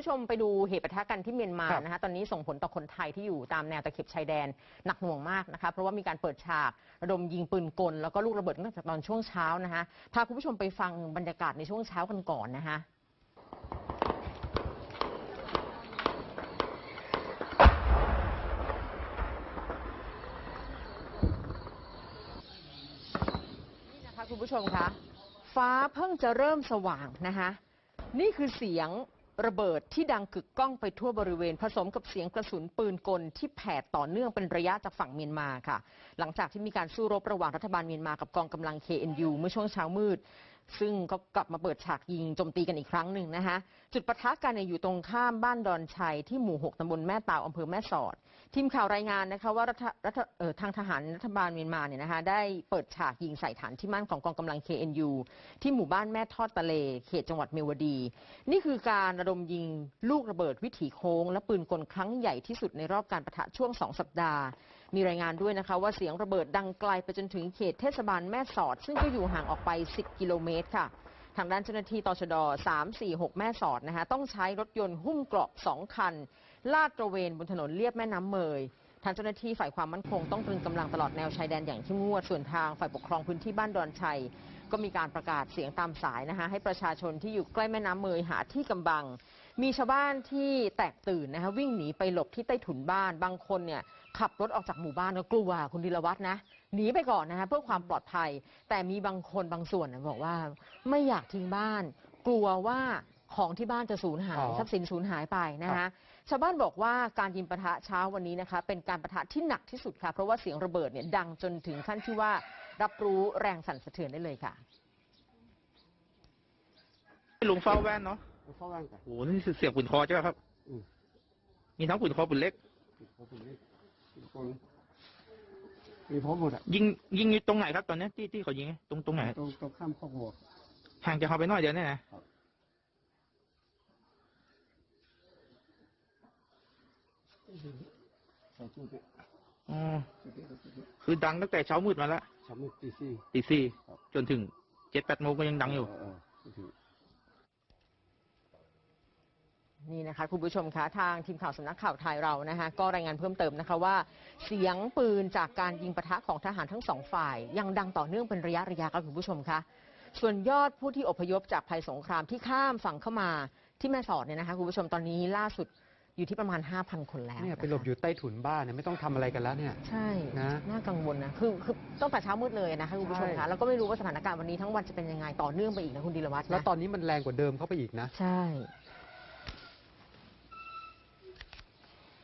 ผู้ชมไปดูเหตุปะทะกันที่เมียนมาครับนะคะตอนนี้ส่งผลต่อคนไทยที่อยู่ตามแนวตะเข็บชายแดนหนักหน่วงมากนะคะเพราะว่ามีการเปิดฉากระดมยิงปืนกล แล้วก็ลูกระเบิดตั้งแต่ตอนช่วงเช้านะคะพาคุณผู้ชมไปฟังบรรยากาศในช่วงเช้ากันก่อนนะคะนี่นะคะคุณผู้ชมคะฟ้าเพิ่งจะเริ่มสว่างนะคะนี่คือเสียง ระเบิดที่ดังกึกก้องไปทั่วบริเวณผสมกับเสียงกระสุนปืนกลที่แผดต่อเนื่องเป็นระยะจากฝั่งเมียนมาค่ะ หลังจากที่มีการสู้รบระหว่างรัฐบาลเมียนมากับกองกำลัง KNU เมื่อช่วงเช้ามืด ซึ่งก็กลับมาเปิดฉากยิงโจมตีกันอีกครั้งหนึ่งนะคะจุดปะทะกันเนี่ยอยู่ตรงข้ามบ้านดอนชัยที่หมู่ 6ตำบลแม่ตาวอำเภอแม่สอด ทีมข่าวรายงานนะคะว่ารัฐรัฐเอ่อทางทหารรัฐบาลเมียนมาเนี่ยนะคะได้เปิดฉากยิงใส่ฐานที่มั่นของกองกำลัง KNU ที่หมู่บ้านแม่ทอดตะเล เขตจังหวัดเมียวดี นี่คือการระดมยิงลูกระเบิดวิถีโค้ง และปืนกลครั้งใหญ่ที่สุดในรอบการประทะช่วงสองสัปดาห์ มีรายงานด้วยนะคะว่าเสียงระเบิดดังไกลไปจนถึงเขตเทศบาลแม่สอด ซึ่งก็อยู่ห่างออกไป 10 กิโลเมตรค่ะ ทางด้านเจ้าหน้าที่ตชด 346 แม่สอดนะคะต้องใช้รถยนต์หุ้มเกราะ 2 คัน ลาดตระเวนบนถนนเลียบแม่น้ำเมยทางเจ้าหน้าที่ฝ่ายความมั่นคงต้องตรึงกำลังตลอดแนวชายแดนอย่างที่งวด ส่วนทางฝ่ายปกครองพื้นที่บ้านดอนชัย ก็มีการประกาศเสียงตามสายนะคะให้ประชาชนที่อยู่ใกล้แม่น้ำเมยหาที่กำบัง มีชาวบ้านที่แตกตื่นนะคะวิ่งหนีไปหลบที่ใต้ถุนบ้าน บางคนเนี่ยขับรถออกจากหมู่บ้านก็กลัวคุณดิลวัฒน์นะหนีไปก่อนนะคะเพื่อความปลอดภัย แต่มีบางคนบางส่วนนะบอกว่าไม่อยากทิ้งบ้าน กลัวว่าของที่บ้านจะสูญหายอ๋อทรัพย์สินสูญหายไปนะคะชาวบ้านบอกว่าการยิงปะทะเช้าวันนี้นะคะ เป็นการปะทะที่หนักที่สุดค่ะ เพราะว่าเสียงระเบิดเนี่ยดังจนถึงขั้นที่ว่ารับรู้แรงสั่นสะเทือนได้เลยค่ะ ลุงเฝ้าแว่นเนาะ เฝ้าร่างกายโอ้โหนี่คือเสียบปืนคอใช่ไหมครับ อืมมีทั้งปืนคอปืนเล็กติดเขาเป็นเล็กติดคนมีพร้อมหมดอะยิงยิงอยู่ตรงไหนครับ ตอนเนี้ยที่ที่เขายิงตรงตรงไหนตรงตรงข้ามข้อกหัว ห่างจากเขาไปหน้อยเดียวเนี่ยนะใส่ชุดเนี่ยอ๋อชุดนี้ชุดนี้คือดังตั้งแต่เช้ามืดมาแล้วสามหมื่นตีสี่ ตีสี่ครับ จนถึงเจ็ดแปดโมงก็ยังดังอยู่เเไม่ถึง นี่นะคะคุณผู้ชมคะทางทีมข่าวสำนักข่าวไทยเรานะคะก็รายงานเพิ่มเติมนะคะว่า เสียงปืนจากการยิงปะทะของทหารทั้งสองฝ่าย ยังดังต่อเนื่องเป็นระยะระยะค่ะคุณผู้ชมคะส่วนยอดผู้ที่อพยพจากภัยสงครามที่ข้ามฝั่งเข้ามาที่แม่สอดเนี่ยนะคะคุณผู้ชมตอนนี้ล่าสุดอยู่ที่ประมาณ 5,000 คนแล้วเนี่ยะคะไปหลบอยู่ใต้ถุนบ้านเนี่ยไม่ต้องทำอะไรกันแล้วเนี่ยใช่นะน่ากังวลนะคือคือตั้งแต่เช้ามืดเลยนะคะคุณผู้ชมใช่คะแล้วก็ไม่รู้ว่าสถานการณ์วันนี้ทั้งวันจะเป็นยังไงต่อเนื่องไปอีกนะคุณดีลวัฒน์แล้วนะตอนนี้มันแรงกว่าเดิมเข้าไปอีกนะ ใช่